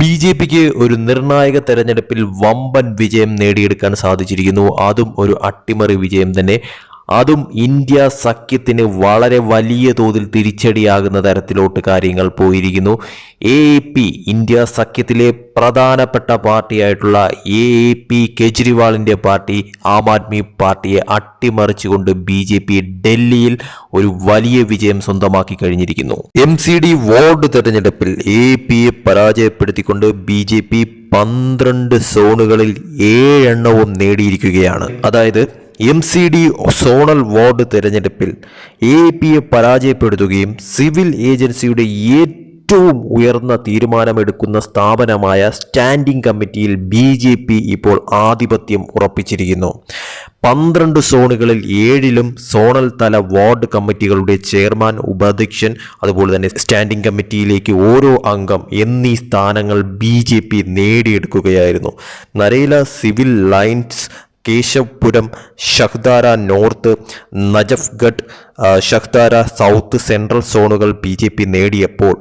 B J പിക്ക് ഒരു നിർണായക തെരഞ്ഞെടുപ്പിൽ വമ്പൻ വിജയം നേടിയെടുക്കാൻ സാധിച്ചിരിക്കുന്നു. അതും ഒരു അട്ടിമറി വിജയം തന്നെ. അതും ഇന്ത്യ സഖ്യത്തിന് വളരെ വലിയ തോതിൽ തിരിച്ചടിയാകുന്ന തരത്തിലോട്ട് കാര്യങ്ങൾ പോയിരിക്കുന്നു. എ പി ഇന്ത്യ സഖ്യത്തിലെ പ്രധാനപ്പെട്ട പാർട്ടിയായിട്ടുള്ള എ പി കെജ്രിവാളിന്റെ പാർട്ടി ആം ആദ്മി പാർട്ടിയെ അട്ടിമറിച്ചുകൊണ്ട് ബി ജെ പി ഡൽഹിയിൽ ഒരു വലിയ വിജയം സ്വന്തമാക്കി കഴിഞ്ഞിരിക്കുന്നു. എം സി ഡി വാർഡ് തെരഞ്ഞെടുപ്പിൽ എ പിയെ പരാജയപ്പെടുത്തിക്കൊണ്ട് ബി ജെ പി പന്ത്രണ്ട് സോണുകളിൽ ഏഴെണ്ണവും നേടിയിരിക്കുകയാണ്. അതായത് M C D zonal ward തിരഞ്ഞെടുപ്പിൽ എ പിയെ പരാജയപ്പെടുത്തുകയും സിവിൽ ഏജൻസിയുടെ ഏറ്റവും ഉയർന്ന തീരുമാനമെടുക്കുന്ന സ്ഥാപനമായ സ്റ്റാൻഡിംഗ് കമ്മിറ്റിയിൽ ബി ജെ പി ഇപ്പോൾ ആധിപത്യം ഉറപ്പിച്ചിരിക്കുന്നു. പന്ത്രണ്ട് സോണുകളിൽ ഏഴിലും സോണൽ തല വാർഡ് കമ്മിറ്റികളുടെ ചെയർമാൻ ഉപാധ്യക്ഷൻ അതുപോലെ തന്നെ സ്റ്റാൻഡിംഗ് കമ്മിറ്റിയിലേക്ക് ഓരോ അംഗം എന്നീ സ്ഥാനങ്ങൾ B J P നേടിയെടുക്കുകയായിരുന്നു. Narela civil lines Keshavpuram Shahdara north Najafgarh Shahdara south central സോണുകൾ ബി നേടിയപ്പോൾ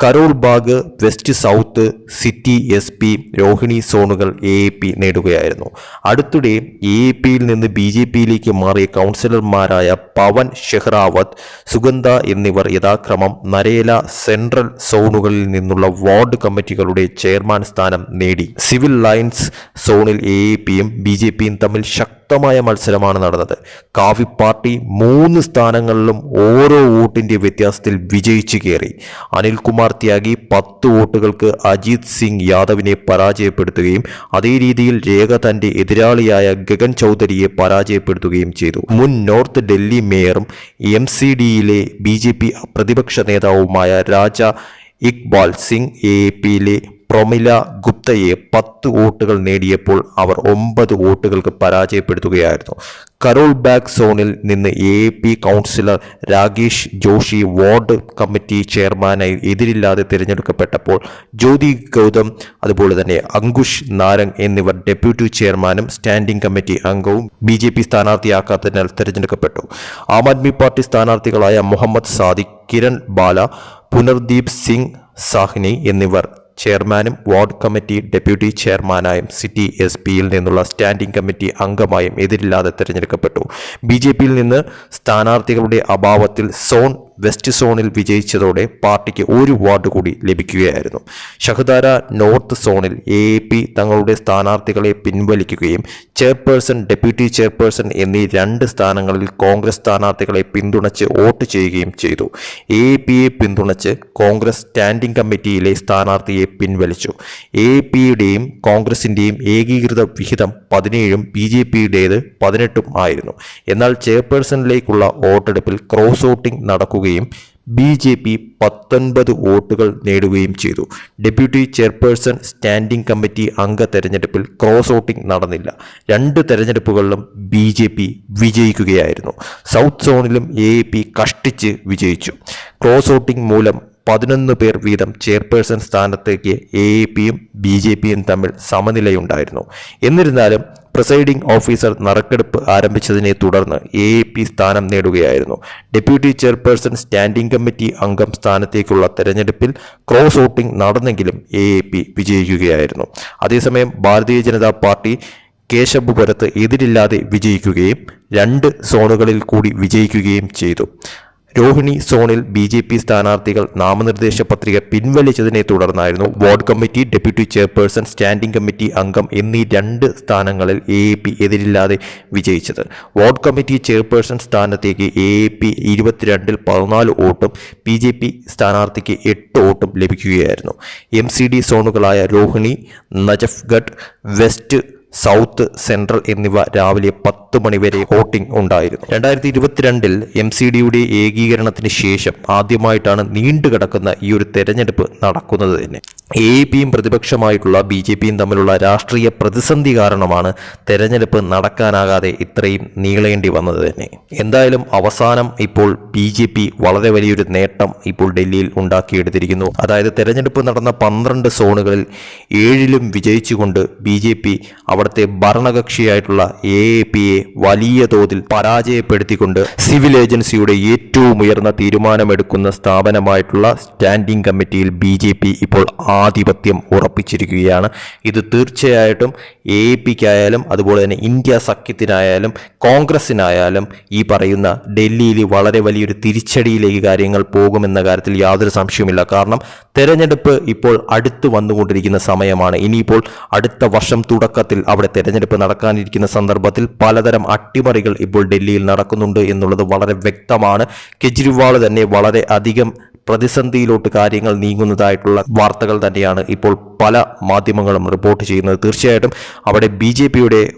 Karol Bagh west south city S P Rohini സോണുകൾ എ എ പി നേടുകയായിരുന്നു. അടുത്തിടെ എ എ പിയിൽ നിന്ന് ബി ജെ പിയിലേക്ക് മാറിയ കൗൺസിലർമാരായ പവൻ ഷെഹ്റാവത്ത് സുഗന്ധ എന്നിവർ യഥാക്രമം നരേല സെൻട്രൽ സോണുകളിൽ നിന്നുള്ള വാർഡ് കമ്മിറ്റികളുടെ ചെയർമാൻ സ്ഥാനം നേടി. സിവിൽ ലൈൻസ് സോണിൽ എ പിയും ബി ജെ പിയും തമ്മിൽ ശക്തമായ മത്സരമാണ് നടന്നത്. കാവി പാർട്ടി മൂന്ന് സ്ഥാനങ്ങളിലും ഓരോ വോട്ടിന്റെ വ്യത്യാസത്തിൽ വിജയിച്ചു കയറി. അനിൽകുമാർ ത്യാഗി പത്ത് വോട്ടുകൾക്ക് അജിത് സിംഗ് യാദവിനെ പരാജയപ്പെടുത്തുകയും അതേ രീതിയിൽ രേഖ തന്റെ എതിരാളിയായ ഗഗൻ ചൗധരിയെ പരാജയപ്പെടുത്തുകയും ചെയ്തു. മുൻ നോർത്ത് ഡൽഹി മേയറും എം സി ഡിയിലെ ബി ജെ പി പ്രതിപക്ഷ നേതാവുമായ രാജ ഇക്ബാൽ സിംഗ് എ പിയിലെ പ്രൊമില ഗുപ്തയെ പത്ത് വോട്ടുകൾ നേടിയപ്പോൾ അവർ ഒമ്പത് വോട്ടുകൾക്ക് പരാജയപ്പെടുത്തുകയായിരുന്നു. കരോൾ ബാഗ് സോണിൽ നിന്ന് A P councillor Rakesh Joshi ward committee ചെയർമാനായി എതിരില്ലാതെ തിരഞ്ഞെടുക്കപ്പെട്ടപ്പോൾ ജ്യോതി ഗൗതം അതുപോലെ തന്നെ അങ്കുഷ് നാരംഗ് എന്നിവർ ഡെപ്യൂട്ടി ചെയർമാനും സ്റ്റാൻഡിംഗ് കമ്മിറ്റി അംഗവും ബി ജെ പി സ്ഥാനാർത്ഥിയാക്കാത്തതിനാൽ തിരഞ്ഞെടുക്കപ്പെട്ടു. ആം ആദ്മി പാർട്ടി സ്ഥാനാർത്ഥികളായ മുഹമ്മദ് സാദിഖ് കിരൺ ബാല പുനർദീപ് സിംഗ് സാഹ്നി എന്നിവർ ചെയർമാനും വാർഡ് കമ്മിറ്റി ഡെപ്യൂട്ടി ചെയർമാനായും സിറ്റി എസ് പിയിൽ നിന്നുള്ള സ്റ്റാൻഡിംഗ് കമ്മിറ്റി അംഗമായും എതിരില്ലാതെ തിരഞ്ഞെടുക്കപ്പെട്ടു. ബി ജെ പിയിൽ നിന്ന് സ്ഥാനാർത്ഥികളുടെ അഭാവത്തിൽ സോൺ വെസ്റ്റ് സോണിൽ വിജയിച്ചതോടെ പാർട്ടിക്ക് ഒരു വാർഡ് കൂടി ലഭിക്കുകയായിരുന്നു. ഷഹദാര നോർത്ത് സോണിൽ എ പി തങ്ങളുടെ സ്ഥാനാർത്ഥികളെ പിൻവലിക്കുകയും ചെയർപേഴ്സൺ ഡെപ്യൂട്ടി ചെയർപേഴ്സൺ എന്നീ രണ്ട് സ്ഥാനങ്ങളിൽ കോൺഗ്രസ് സ്ഥാനാർത്ഥികളെ പിന്തുണച്ച് വോട്ട് ചെയ്യുകയും ചെയ്തു. എ പിയെ പിന്തുണച്ച് കോൺഗ്രസ് സ്റ്റാൻഡിംഗ് കമ്മിറ്റിയിലെ സ്ഥാനാർത്ഥിയെ പിൻവലിച്ചു. എ പിയുടെയും കോൺഗ്രസിന്റെയും ഏകീകൃത വിഹിതം പതിനേഴും ബി ജെ പിയുടേത് പതിനെട്ടും ആയിരുന്നു. എന്നാൽ ചെയർപേഴ്സണിലേക്കുള്ള വോട്ടെടുപ്പിൽ ക്രോസ് വോട്ടിംഗ് നടക്കുകയും ബി ജെ പി പത്തൊൻപത് വോട്ടുകൾ നേടുകയും ചെയ്തു. ഡെപ്യൂട്ടി ചെയർപേഴ്സൺ സ്റ്റാൻഡിംഗ് കമ്മിറ്റി അംഗ തെരഞ്ഞെടുപ്പിൽ ക്രോസ് വോട്ടിംഗ് നടന്നില്ല. രണ്ട് തെരഞ്ഞെടുപ്പുകളിലും ബി ജെ പി വിജയിക്കുകയായിരുന്നു. സൗത്ത് സോണിലും എ പി കഷ്ടിച്ച് വിജയിച്ചു. ക്രോസ് വോട്ടിംഗ് മൂലം പതിനൊന്ന് പേർ വീതം ചെയർപേഴ്സൺ സ്ഥാനത്തേക്ക് എ എ പിയും ബി ജെ പിയും തമ്മിൽ സമനിലയുണ്ടായിരുന്നു. എന്നിരുന്നാലും പ്രസൈഡിംഗ് ഓഫീസർ നറുക്കെടുപ്പ് ആരംഭിച്ചതിനെ തുടർന്ന് എ എ പി സ്ഥാനം നേടുകയായിരുന്നു. ഡെപ്യൂട്ടി ചെയർപേഴ്സൺ സ്റ്റാൻഡിംഗ് കമ്മിറ്റി അംഗം സ്ഥാനത്തേക്കുള്ള തെരഞ്ഞെടുപ്പിൽ ക്രോസ് വോട്ടിംഗ് നടന്നെങ്കിലും എ പി വിജയിക്കുകയായിരുന്നു. അതേസമയം ഭാരതീയ ജനതാ പാർട്ടി കേശബുപുരത്ത് എതിരില്ലാതെ വിജയിക്കുകയും രണ്ട് സോണുകളിൽ കൂടി വിജയിക്കുകയും ചെയ്തു. രോഹിണി സോണിൽ ബി ജെ പി സ്ഥാനാർത്ഥികൾ നാമനിർദ്ദേശ പത്രിക പിൻവലിച്ചതിനെ തുടർന്നായിരുന്നു ward committee deputy chairperson standing committee അംഗം എന്നീ രണ്ട് സ്ഥാനങ്ങളിൽ എ പി എതിരില്ലാതെ വിജയിച്ചത്. വാർഡ് കമ്മിറ്റി ചെയർപേഴ്സൺ സ്ഥാനത്തേക്ക് എ പി ഇരുപത്തിരണ്ടിൽ പതിനാല് വോട്ടും ബി ജെ പി സ്ഥാനാർത്ഥിക്ക് എട്ട് വോട്ടും ലഭിക്കുകയായിരുന്നു. M C D സോണുകളായ Rohini Najafgarh west south central എന്നിവ രാവിലെ പത്ത് മണിവരെ വോട്ടിംഗ് ഉണ്ടായിരുന്നു. രണ്ടായിരത്തി ഇരുപത്തിരണ്ടിൽ എം സി ഡിയുടെ ഏകീകരണത്തിന് ശേഷം ആദ്യമായിട്ടാണ് നീണ്ടുകിടക്കുന്ന ഈ ഒരു തെരഞ്ഞെടുപ്പ് നടക്കുന്നത് തന്നെ. എ പിയും പ്രതിപക്ഷമായിട്ടുള്ള ബി ജെ പിയും തമ്മിലുള്ള രാഷ്ട്രീയ പ്രതിസന്ധി കാരണമാണ് തെരഞ്ഞെടുപ്പ് നടക്കാനാകാതെ ഇത്രയും നീളേണ്ടി വന്നത് തന്നെ. എന്തായാലും അവസാനം ഇപ്പോൾ ബി ജെ പി വളരെ വലിയൊരു നേട്ടം ഇപ്പോൾ ഡൽഹിയിൽ ഉണ്ടാക്കിയെടുത്തിരിക്കുന്നു. അതായത് തെരഞ്ഞെടുപ്പ് നടന്ന പന്ത്രണ്ട് സോണുകളിൽ ഏഴിലും വിജയിച്ചുകൊണ്ട് ബി ജെ പി അവിടുത്തെ ഭരണകക്ഷിയായിട്ടുള്ള എ പിയെ വലിയ തോതിൽ പരാജയപ്പെടുത്തിക്കൊണ്ട് സിവിൽ ഏജൻസിയുടെ ഏറ്റവും ഉയർന്ന തീരുമാനമെടുക്കുന്ന സ്ഥാപനമായിട്ടുള്ള സ്റ്റാൻഡിംഗ് കമ്മിറ്റിയിൽ ബി ജെ പി ഇപ്പോൾ ആധിപത്യം ഉറപ്പിച്ചിരിക്കുകയാണ്. ഇത് തീർച്ചയായിട്ടും എ പിക്കായാലും അതുപോലെ തന്നെ ഇന്ത്യ സഖ്യത്തിനായാലും കോൺഗ്രസിനായാലും ഈ പറയുന്ന ഡൽഹിയിൽ വളരെ വലിയൊരു തിരിച്ചടിയിലേക്ക് കാര്യങ്ങൾ പോകുമെന്ന കാര്യത്തിൽ യാതൊരു സംശയവുമില്ല. കാരണം തെരഞ്ഞെടുപ്പ് ഇപ്പോൾ അടുത്ത് വന്നുകൊണ്ടിരിക്കുന്ന സമയമാണ്. ഇനിയിപ്പോൾ അടുത്ത വർഷം തുടക്കത്തിൽ അവിടെ തെരഞ്ഞെടുപ്പ് നടക്കാനിരിക്കുന്ന സന്ദർഭത്തിൽ പലതരം അട്ടിമറികൾ ഇപ്പോൾ ഡൽഹിയിൽ നടക്കുന്നുണ്ട് എന്നുള്ളത് വളരെ വ്യക്തമാണ്. കെജ്രിവാൾ തന്നെ വളരെ അധികം പ്രതിസന്ധിയിലോട്ട് കാര്യങ്ങൾ നീങ്ങുന്നതായിട്ടുള്ള വാർത്തകൾ തന്നെയാണ് ഇപ്പോൾ പല മാധ്യമങ്ങളും റിപ്പോർട്ട് ചെയ്യുന്നത്. തീർച്ചയായിട്ടും അവിടെ ബി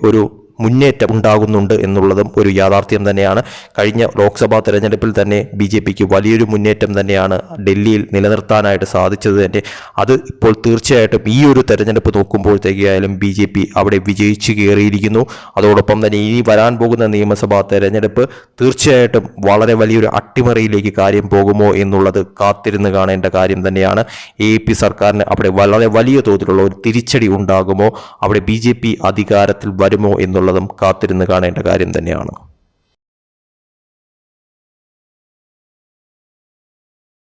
ഒരു മുന്നേറ്റം ഉണ്ടാകുന്നുണ്ട് എന്നുള്ളതും ഒരു യാഥാർത്ഥ്യം തന്നെയാണ്. കഴിഞ്ഞ ലോക്സഭാ തെരഞ്ഞെടുപ്പിൽ തന്നെ ബി ജെ പിക്ക് വലിയൊരു മുന്നേറ്റം തന്നെയാണ് ഡൽഹിയിൽ നിലനിർത്താനായിട്ട് സാധിച്ചത് തന്നെ. അത് ഇപ്പോൾ തീർച്ചയായിട്ടും ഈ ഒരു തെരഞ്ഞെടുപ്പ് നോക്കുമ്പോഴത്തേക്കായാലും ബി ജെ പി അവിടെ വിജയിച്ചു കയറിയിരിക്കുന്നു. അതോടൊപ്പം തന്നെ ഇനി വരാൻ പോകുന്ന നിയമസഭാ തെരഞ്ഞെടുപ്പ് തീർച്ചയായിട്ടും വളരെ വലിയൊരു അട്ടിമറിയിലേക്ക് കാര്യം പോകുമോ എന്നുള്ളത് കാത്തിരുന്ന് കാണേണ്ട കാര്യം തന്നെയാണ്. എ പി സർക്കാരിന് അവിടെ വളരെ വലിയ തോതിലുള്ള ഒരു തിരിച്ചടി ഉണ്ടാകുമോ? അവിടെ ബി ജെ പി അധികാരത്തിൽ വരുമോ എന്നുള്ളതും കാത്തിരുന്ന് കാണേണ്ട കാര്യം തന്നെയാണ്.